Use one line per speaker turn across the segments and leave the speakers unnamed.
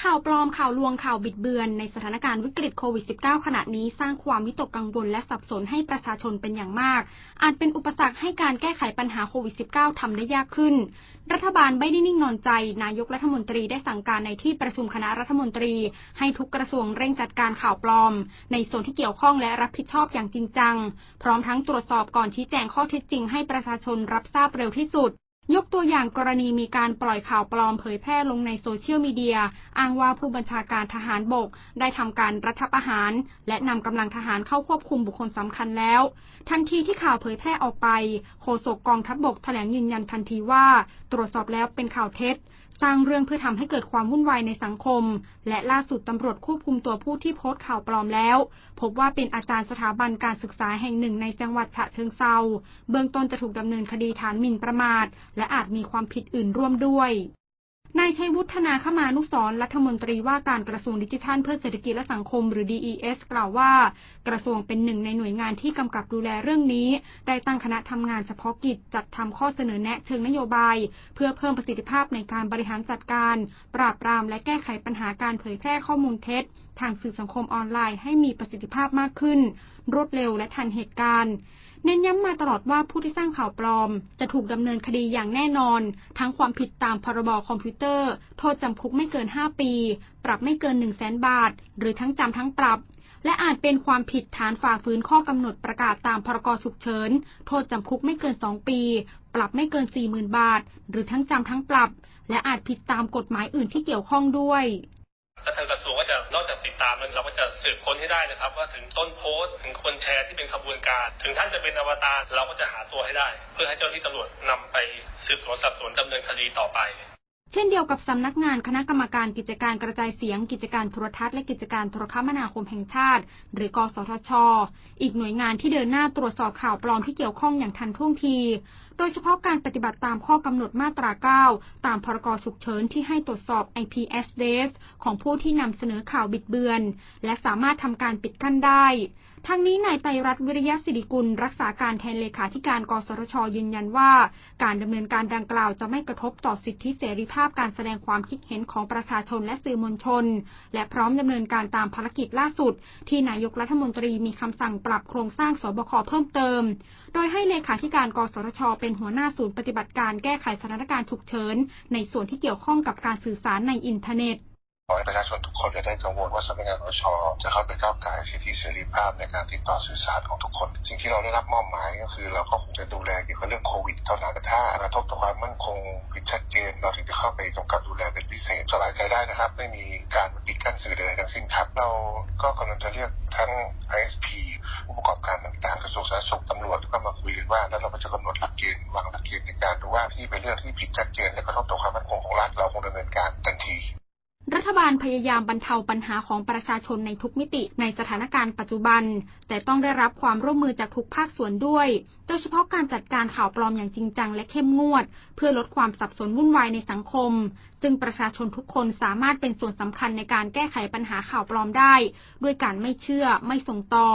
ข่าวปลอมข่าวลวงข่าวบิดเบือนในสถานการณ์วิกฤตโควิด -19 ขณะนี้สร้างความวิตกกังวลและสับสนให้ประชาชนเป็นอย่างมาก อาจเป็นอุปสรรคให้การแก้ไขปัญหาโควิด -19 ทำได้ยากขึ้น รัฐบาลไม่ได้นิ่งนอนใจ นายกรัฐมนตรีได้สั่งการในที่ประชุมคณะรัฐมนตรี ให้ทุกกระทรวงเร่งจัดการข่าวปลอม ในส่วนที่เกี่ยวข้องและรับผิดชอบอย่างจริงจัง พร้อมทั้งตรวจสอบก่อนชี้แจงข้อเท็จจริงให้ประชาชนรับทราบเร็วที่สุด ยกตัวอย่างกรณีมีการปล่อยข่าวปลอมเผยแพร่ลงในโซเชียลมีเดีย อ้างว่าผู้บัญชาการทหารบก ได้ทำการรัฐประหาร และนำกำลังทหารเข้าควบคุมบุคคลสำคัญแล้ว ทันทีที่ข่าวเผยแพร่ออกไป โฆษกกองทัพบบกแถลงยืนยันทันทีว่า ตรวจสอบแล้วเป็นข่าวเท็จ สร้างเรื่องเพื่อทำให้เกิดความวุ่นวายในสังคม และล่าสุดตำรวจควบคุมตัวผู้ที่โพสต์ข่าวปลอมแล้ว พบว่าเป็นอาจารย์สถาบันการศึกษาแห่งหนึ่งในจังหวัดฉะเชิงเซาเบื้องต้นจะถูกดำเนินคดีฐานหมิ่นประมาทและอาจมีความผิดอื่นร่วมด้วยนายชัยวุฒนาคมานุสรรัฐมนตรีว่าการกระทรวงดิจิทัลเพื่อเศรษฐกิจและสังคมหรือ DES กล่าวว่า กระทรวงเป็นหนึ่งในหน่วยงานที่กำกับดูแลเรื่องนี้ ได้ตั้งคณะทำงานเฉพาะกิจจัดทำข้อเสนอแนะเชิงนโยบาย เพื่อเพิ่มประสิทธิภาพในการบริหารจัดการ ปราบปรามและแก้ไขปัญหาการเผยแพร่ข้อมูลเท็จทางสื่อสังคมออนไลน์ให้มีประสิทธิภาพมากขึ้น รวดเร็วและทันเหตุการณ์เน้นย้ำมาตลอดว่าผู้ที่สร้างข่าวปลอม จะถูกดำเนินคดีอย่างแน่นอน ทั้งความผิดตามพรบคอมพิวเตอร์ โทษจำคุกไม่เกิน 5 ปี ปรับไม่เกิน 1 0 0 0 0แสนบาท หรือทั้งจำทั้งปรับ และอาจเป็นความผิดฐานฝ่าฝืนข้อกำหนดประกาศตามพรกฉุกเฉิน โทษจำคุกไม่เกิน 2 ปี ปรับไม่เกิน 40,000 บาท หรือทั้งจำทั้งปรับ และอาจผิดตามกฎหมายอื่นที่เกี่ยวข้องด้วย
และทางกระ จะนอกจากติดตามแล้วเราก็จะสืบค้นให้ได้นะครับ ว่าถึงต้นโพสต์ถึงคนแชร์ที่เป็นขบวนการ ถึงท่านจะเป็นอวตารเราก็จะหาตัวให้ได้ เพื่อให้เจ้าที่ตำรวจนำไปสืบสวนสอบสวนดำเนินคดีต่อไป
เช่นเดียวกับสำนักงานคณะกรรมการกิจการกระจายเสียง กิจการโทรทัศน์และกิจการโทรคมนาคมแห่งชาติ หรือกสทช อีกหน่วยงานที่เดินหน้าตรวจสอบข่าวปลอมที่เกี่ยวข้องอย่างทันท่วงที โดยเฉพาะการปฏิบัติตามข้อกำหนดมาตรา 9 ตามพรกฉุกเฉินที่ให้ตรวจสอบ IP address ของผู้ที่นำเสนอข่าวบิดเบือน และสามารถทำการปิดกั้นได้ ทั้งนี้นายไตรรัตน์วิริยะสิริกุล รักษาการแทนเลขาธิการกสทช ยืนยันว่า การดำเนินการดังกล่าวจะไม่กระทบต่อสิทธิเสรีภาพการแสดงความคิดเห็นของประชาชนและสื่อมวลชน และพร้อมดำเนินการตามภารกิจล่าสุด ที่นายกรัฐมนตรีมีคำสั่งปรับโครงสร้างสบคเพิ่มเติม โดยให้เลขาธิการกสทช เป็นหัวหน้าศูนย์ปฏิบัติการแก้ไขสถานการณ์ฉุกเฉินในส่วนที่เกี่ยวข้องกับการสื่อสารในอินเทอร์เน็ต
ขอให้ประชาชนทุกคนจะได้กังวลว่าสำนักงานอชจะเข้าไปก้าวไก่สิทธิเสรีภาพในการติดต่อสื่อสารของทุกคน สิ่งที่เราได้รับมอบหมายก็คือ เราก็คงจะดูแลเกี่ยวกับเรื่องโควิดเท่านั้นแต่ถ้ากระทบต่อความมั่นคงผิดชัดเจนเราถึงจะเข้าไปกำกับดูแลเป็นพิเศษสบายใจได้นะครับ ไม่มีการปิดกั้นสื่อใดๆทั้งสิ้นครับ เราก็กำลังจะเรียกทั้ง ISP ผู้ประกอบการต่างๆกระทรวงสาธารณสุขตำรวจก็มาคุยกันว่าแล้วเราก็จะกำหนดหลักเกณฑ์วางหลักเกณฑ์ในการดูว่าที่เป็นเรื่องที่ผิดชัดเจนและกระทบต่อความมั่นคงของรัฐเราคงดำเนินการทันที
รัฐบาลพยายามบรรเทาปัญหาของประชาชนในทุกมิติในสถานการณ์ปัจจุบัน แต่ต้องได้รับความร่วมมือจากทุกภาคส่วนด้วย โดยเฉพาะการจัดการข่าวปลอมอย่างจริงจังและเข้มงวด เพื่อลดความสับสนวุ่นวายในสังคม ซึ่งประชาชนทุกคนสามารถเป็นส่วนสำคัญในการแก้ไขปัญหาข่าวปลอมได้ ด้วยการไม่เชื่อไม่ส่งต่อ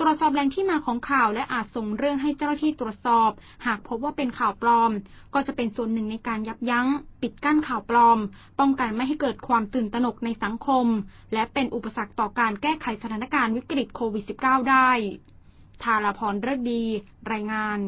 ตรวจสอบแหล่งที่มาของข่าวและอาจส่งเรื่องให้เจ้าหน้าที่ตรวจสอบ หากพบว่าเป็นข่าวปลอม ก็จะเป็นส่วนหนึ่งในการยับยั้ง ปิดกั้นข่าวปลอม ป้องกันไม่ให้เกิดความตื่นตระหนกในสังคม และเป็นอุปสรรคต่อการแก้ไขสถานการณ์วิกฤตโควิด -19 ได้ทาราพรเลิกดี รายงาน